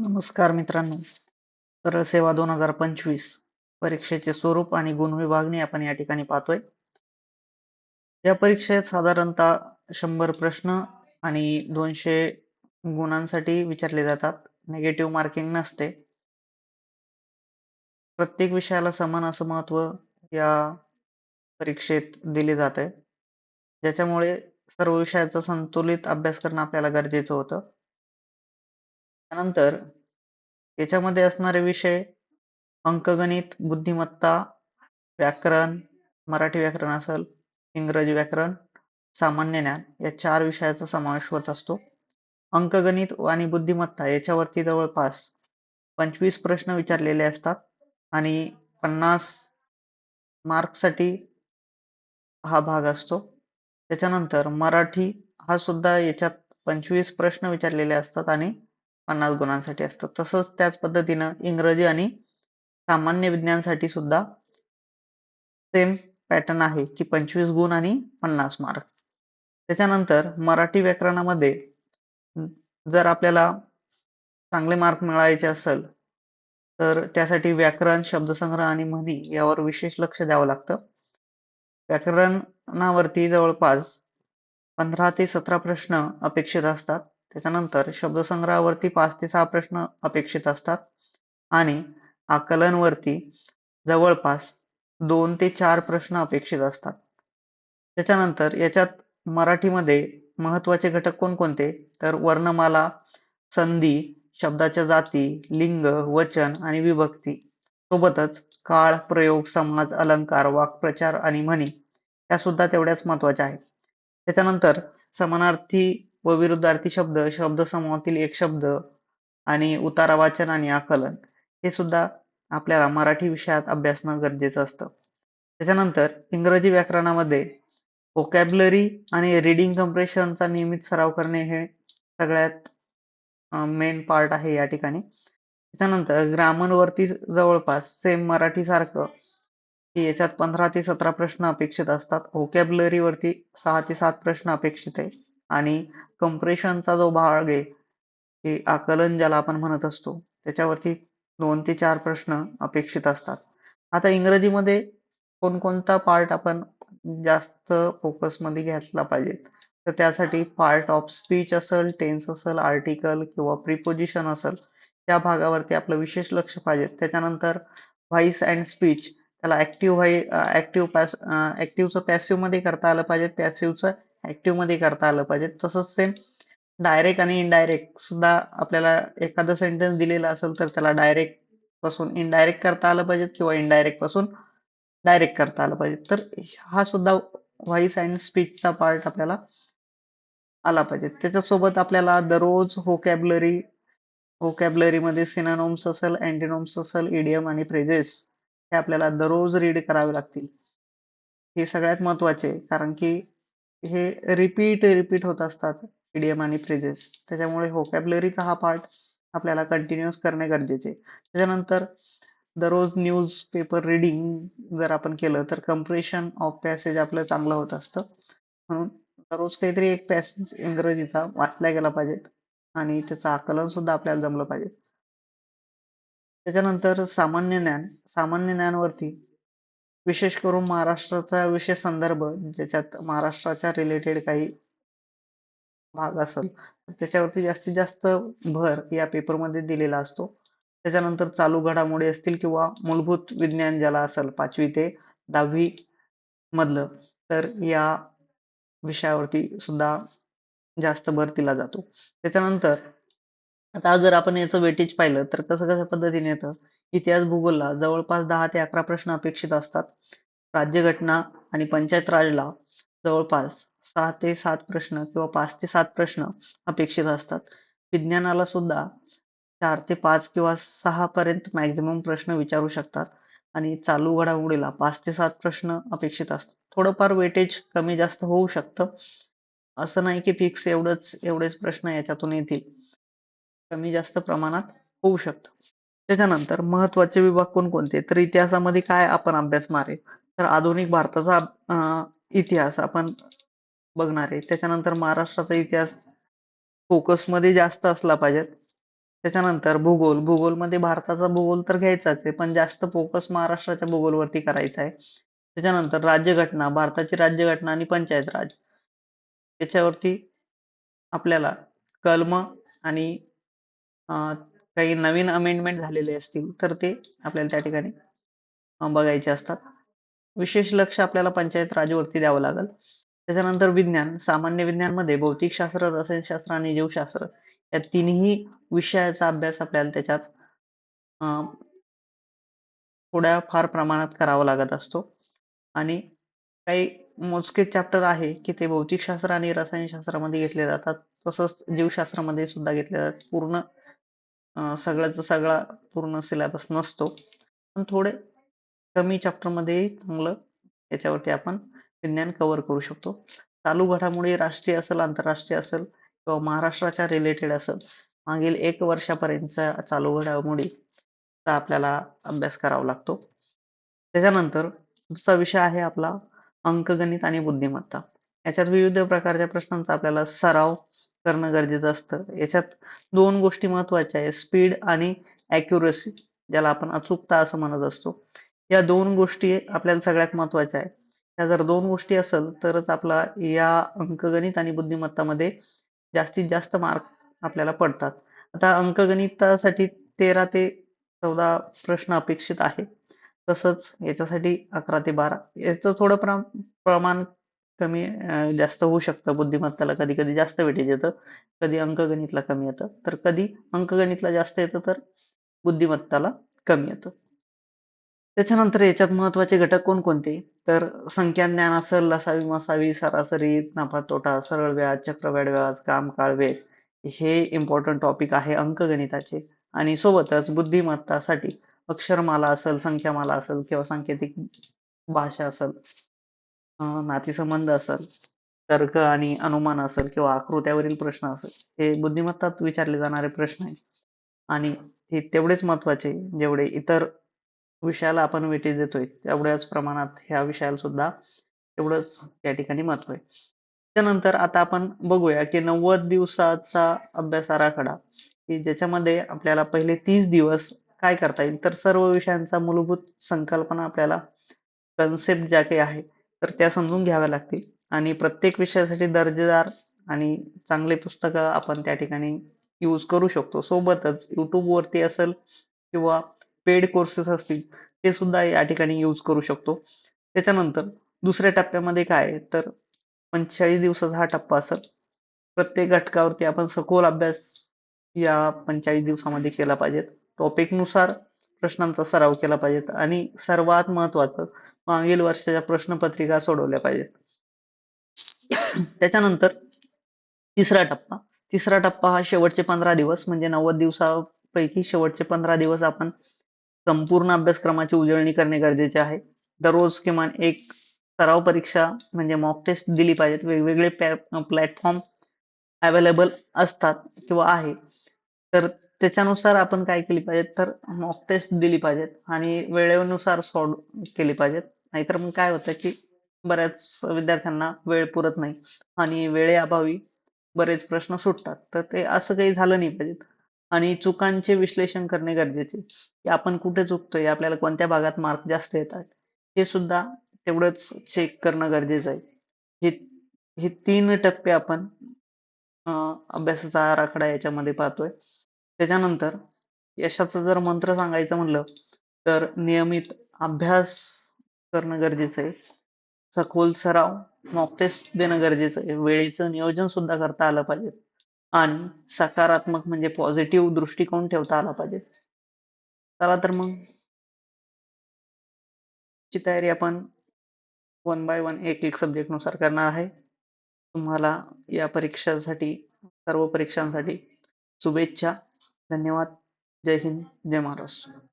नमस्कार मित्रांनो. सरळ सेवा दोन हजार पंचवीस परीक्षेचे स्वरूप आणि गुण विभागणी आपण या ठिकाणी पाहतोय. या परीक्षेत साधारणतः शंभर प्रश्न आणि दोनशे गुणांसाठी विचारले जातात. नेगेटिव्ह मार्किंग नसते. प्रत्येक विषयाला समान असं महत्त्व या परीक्षेत दिले जाते. ज्याच्यामुळे सर्व विषयाचा संतुलित अभ्यास करणं आपल्याला गरजेचं होतं. त्यानंतर याच्यामध्ये असणारे विषय अंकगणित बुद्धिमत्ता व्याकरण मराठी व्याकरण असेल इंग्रजी व्याकरण सामान्य ज्ञान या चार विषयाचा समावेश होत असतो. अंकगणित आणि बुद्धिमत्ता याच्यावरती जवळपास पंचवीस प्रश्न विचारलेले असतात आणि पन्नास मार्कसाठी हा भाग असतो. त्याच्यानंतर मराठी हा सुद्धा याच्यात पंचवीस प्रश्न विचारलेले असतात आणि पन्नास गुणांसाठी असतं. तसंच त्याच पद्धतीनं इंग्रजी आणि सामान्य विज्ञानसाठी सुद्धा सेम पॅटर्न आहे की पंचवीस गुण आणि पन्नास मार्क त्याच्यानंतर मराठी व्याकरणामध्ये जर आपल्याला चांगले मार्क मिळवायचे असेल तर त्यासाठी व्याकरण शब्दसंग्रह आणि म्हणी यावर विशेष लक्ष द्यावं लागतं. व्याकरणावरती जवळपास पंधरा ते सतरा प्रश्न अपेक्षित असतात. त्याच्यानंतर शब्दसंग्रहावरती पाच ते सहा प्रश्न अपेक्षित असतात आणि आकलनवरती जवळपास दोन ते चार प्रश्न अपेक्षित असतात. त्याच्यानंतर याच्यात मराठीमध्ये महत्त्वाचे घटक कोणकोणते? तर वर्णमाला संधी शब्दाच्या जाती लिंग वचन आणि विभक्ती. सोबतच काळ प्रयोग समाज अलंकार वाक्प्रचार आणि म्हणी या सुद्धा तेवढ्याच महत्त्वाच्या आहेत. त्याच्यानंतर समानार्थी व विरुद्धार्थी शब्द शब्दसमूहातील एक शब्द आणि उतारा वाचन आणि आकलन हे सुद्धा आपल्याला मराठी विषयात अभ्यासणं गरजेचं असतं. त्याच्यानंतर इंग्रजी व्याकरणामध्ये व्होकॅब्लरी आणि रीडिंग कम्प्रेशनचा नियमित सराव करणे हे सगळ्यात मेन पार्ट आहे या ठिकाणी. त्याच्यानंतर ग्रामर वरती जवळपास सेम मराठी सारखं की याच्यात पंधरा ते सतरा प्रश्न अपेक्षित असतात. व्होकॅबलरीवरती सहा ते सात प्रश्न अपेक्षित आहे. आणि कंप्रेशनचा जो भाग आहे की आकलन ज्याला आपण म्हणत असतो त्याच्यावरती दोन ते चार प्रश्न अपेक्षित असतात. आता इंग्रजीमध्ये कोणकोणता पार्ट आपण जास्त फोकसमध्ये घेतला पाहिजे? तर त्यासाठी पार्ट ऑफ स्पीच असेल टेन्स असेल आर्टिकल किंवा प्रिपोजिशन असेल त्या भागावरती आपलं विशेष लक्ष पाहिजे. त्याच्यानंतर व्हॉइस अँड स्पीच त्याला ऍक्टिव्ह व्हाई ऍक्टिव्ह पॅस ऍक्टिव्हचं पॅसिव्हमध्ये करता आलं पाहिजे. पॅसिव्हचं ऍक्टिव्हमध्ये करता आलं पाहिजे. तसंच सेम डायरेक्ट आणि इनडायरेक्ट सुद्धा आपल्याला एखादं सेंटेन्स दिलेलं असेल तर त्याला डायरेक्टपासून इनडायरेक्ट करता आलं पाहिजे किंवा इनडायरेक्टपासून डायरेक्ट करता आलं पाहिजे. तर हा सुद्धा व्हॉइस अँड स्पीचचा पार्ट आपल्याला आला पाहिजे. त्याच्यासोबत आपल्याला दररोज व्होकॅबलरी व्होकॅबलरीमध्ये सिनानोम्स असेल अँटीनोम्स असेल इडियम आणि फ्रेजेस हे आपल्याला दररोज रीड करावे लागतील. हे सगळ्यात महत्त्वाचे कारण की हे रिपीट रिपीट होत असतात इडियम आणि फ्रेजेस त्याच्यामुळे व्होकॅबलरीचा हा पार्ट आपल्याला कंटिन्युअस करणे गरजेचे त्याच्यानंतर दररोज न्यूज पेपर रिडिंग जर आपण केलं तर कम्प्रेशन ऑफ पॅसेज आपलं चांगलं होत असतं. म्हणून दररोज काहीतरी एक पॅसेज इंग्रजीचा वाचला गेला पाहिजे आणि त्याचं आकलन सुद्धा आपल्याला जमलं पाहिजे. त्याच्यानंतर सामान्य ज्ञान. सामान्य ज्ञानवरती विशेष करून महाराष्ट्राचा विशेष संदर्भ ज्याच्यात महाराष्ट्राच्या रिलेटेड काही भाग असेल त्याच्यावरती जास्तीत जास्त भर या पेपरमध्ये दिलेला असतो. त्याच्यानंतर चालू घडामोडी असतील किंवा मूलभूत विज्ञान ज्याला असेल पाचवी ते दहावी मधलं तर या विषयावरती सुद्धा जास्त भर दिला जातो. त्याच्यानंतर आता जर आपण याचं वेटेज पाहिलं तर कसं कशा पद्धतीने येतं? इतिहास भूगोलला जवळपास दहा ते अकरा प्रश्न अपेक्षित असतात. राज्यघटना आणि पंचायत राजला जवळपास सहा ते सात प्रश्न किंवा पाच ते सात प्रश्न अपेक्षित असतात. विज्ञानाला सुद्धा चार ते पाच किंवा सहा पर्यंत मॅक्झिमम प्रश्न विचारू शकतात आणि चालू घडामोडीला पाच ते सात प्रश्न अपेक्षित असतात. थोडंफार वेटेज कमी जास्त होऊ शकतं. असं नाही की फिक्स एवढंच एवढेच प्रश्न याच्यातून येतील. कमी जास्त प्रमाणात होऊ शकतं. त्याच्यानंतर महत्त्वाचे विभाग कोणकोणते? तर इतिहासामध्ये काय आपण अभ्यासणार आहे तर आधुनिक भारताचा इतिहास आपण बघणार. आहे त्याच्यानंतर महाराष्ट्राचा इतिहास फोकसमध्ये जास्त असला पाहिजे. त्याच्यानंतर भूगोल. भूगोलमध्ये भारताचा भूगोल तर घ्यायचाच आहे पण जास्त फोकस महाराष्ट्राच्या भूगोलवरती करायचा आहे. त्याच्यानंतर राज्यघटना. भारताची राज्यघटना आणि पंचायत राज. याच्यावरती आपल्याला कलम आणि काही नवीन अमेंडमेंट झालेले असतील तर ते आपल्याला त्या ठिकाणी बघायचे असतात. विशेष लक्ष आपल्याला पंचायत राजवरती द्यावं लागेल. त्याच्यानंतर विज्ञान सामान्य विज्ञानमध्ये भौतिकशास्त्र रसायनशास्त्र आणि जीवशास्त्र या तिन्ही विषयाचा अभ्यास आपल्याला त्याच्यात अं, थोड्या फार प्रमाणात करावा लागत असतो. आणि काही मोजके चॅप्टर आहे की ते भौतिकशास्त्र आणि रसायनशास्त्रामध्ये घेतले जातात. तसंच जीवशास्त्रामध्ये सुद्धा घेतले जातात. पूर्ण सगळ्याचा सगळा पूर्ण सिलेबस नसतो. पण थोडे कमी चॅप्टरमध्ये चांगलं याच्यावरती आपण विज्ञान कव्हर करू शकतो. चालू घडामोडी राष्ट्रीय असेल आंतरराष्ट्रीय असेल किंवा महाराष्ट्राच्या रिलेटेड असेल मागील एक वर्षापर्यंतच्या चालू घडामोडीचा आपल्याला अभ्यास करावा लागतो. त्याच्यानंतर पुढचा विषय आहे आपला अंकगणित आणि बुद्धिमत्ता. याच्यात विविध प्रकारच्या प्रश्नांचा आपल्याला सराव करणं गरजेचं असतं. याच्यात दोन गोष्टी महत्त्वाच्या आहेत. स्पीड आणि ॲक्युरसी ज्याला आपण अचूकता असं म्हणत असतो. या दोन गोष्टी आपल्याला सगळ्यात महत्त्वाच्या आहेत. या जर दोन गोष्टी असेल तरच आपला या अंकगणित आणि बुद्धिमत्तामध्ये जास्तीत जास्त मार्क आपल्याला पडतात. आता अंकगणितासाठी तेरा ते चौदा प्रश्न अपेक्षित आहे. तसंच याच्यासाठी अकरा ते बारा. याचं थोडं प्रमाण कमी जास्त होऊ शकतं बुद्धिमत्ताला कधी कधी जास्त वेटेज येतं कधी अंकगणितला कमी येतं. तर कधी अंकगणितला जास्त येतं तर बुद्धिमत्ताला कमी येतं. त्याच्यानंतर याच्यात महत्त्वाचे घटक कोणकोणते? तर संख्या ज्ञान असेल लसावी मसावी सरासरी नफा तोटा सरळ व्याज चक्रवाढ व्याज काम काळ हे इम्पॉर्टंट टॉपिक आहे अंकगणिताचे. आणि सोबतच बुद्धिमत्तासाठी अक्षरमाला असेल संख्यामाला असेल किंवा सांकेतिक भाषा असेल अं, नातेसंबंध असेल तर्क आणि अनुमान असेल किंवा आकृत्यावरील प्रश्न असेल हे बुद्धिमत्तात विचारले जाणारे प्रश्न आहेत. आणि हे तेवढेच महत्त्वाचे जेवढे इतर विषयाला आपण वेटेज देतोय तेवढ्याच प्रमाणात ह्या विषयाला सुद्धा तेवढंच या ठिकाणी महत्त्व आहे. त्यानंतर आता आपण बघूया की नव्वद दिवसाचा अभ्यास आराखडा की ज्याच्यामध्ये आपल्याला पहिले तीस दिवस काय करता येईल तर सर्व विषयांचा मूलभूत संकल्पना आपल्याला कन्सेप्ट ज्या काही आहे तर त्या समजून घ्याव्या लागतील. आणि प्रत्येक विषयासाठी दर्जेदार आणि चांगले पुस्तकं आपण त्या ठिकाणी यूज करू शकतो. सोबतच यूट्यूबवरती असेल किंवा पेड कोर्सेस असतील ते सुद्धा या ठिकाणी यूज करू शकतो. त्याच्यानंतर दुसऱ्या टप्प्यामध्ये काय आहे? तर पंचेचाळीस दिवसाचा हा टप्पा असेल. प्रत्येक घटकावरती आपण सखोल अभ्यास या पंचेचाळीस दिवसामध्ये केला पाहिजे टॉपिकनुसार प्रश्नांचा सराव केला पाहिजे आणि सर्वात महत्वाचं मागील वर्षाच्या प्रश्नपत्रिका सोडवल्या पाहिजेत. त्याच्यानंतर तिसरा टप्पा. तिसरा टप्पा हा शेवटचे पंधरा दिवस म्हणजे नव्वद दिवसापैकी शेवटचे पंधरा दिवस आपण संपूर्ण अभ्यासक्रमाची उजळणी करणे गरजेचे आहे. दररोज किमान एक सराव परीक्षा म्हणजे मॉक टेस्ट दिली पाहिजेत. वेगवेगळे प्लॅटफॉर्म अवेलेबल असतात किंवा आहे. तर त्याच्यानुसार आपण काय केली पाहिजे तर मॉक टेस्ट दिली पाहिजेत आणि वेळेनुसार सॉल्व केली पाहिजेत. नाहीतर मग काय होतं की बऱ्याच विद्यार्थ्यांना वेळ पुरत नाही आणि वेळेअभावी बरेच प्रश्न सुटतात. तर ते असं काही झालं नाही पाहिजे आणि चुकांचे विश्लेषण करणे गरजेचे. की आपण कुठे चुकतोय आपल्याला कोणत्या भागात मार्क जास्त येतात हे सुद्धा तेवढंच चेक करणं गरजेचं आहे. हे हे तीन टप्पे आपण अभ्यासाचा आराखडा याच्यामध्ये पाहतोय. त्याच्यानंतर यशाचं जर मंत्र सांगायचं म्हणलं तर नियमित अभ्यास करणं गरजेचं आहे. सखोल सराव मॉक टेस्ट देणं गरजेचं आहे. वेळेचं नियोजन सुद्धा करता आलं पाहिजे. आणि सकारात्मक म्हणजे पॉझिटिव्ह दृष्टिकोन ठेवता आला पाहिजे. चला तर मग. ची तयारी आपण वन बाय वन एक एक सब्जेक्टनुसार करणार आहे. तुम्हाला या परीक्षांसाठी सर्व परीक्षांसाठी शुभेच्छा. धन्यवाद. जय हिंद. जय महाराष्ट्र.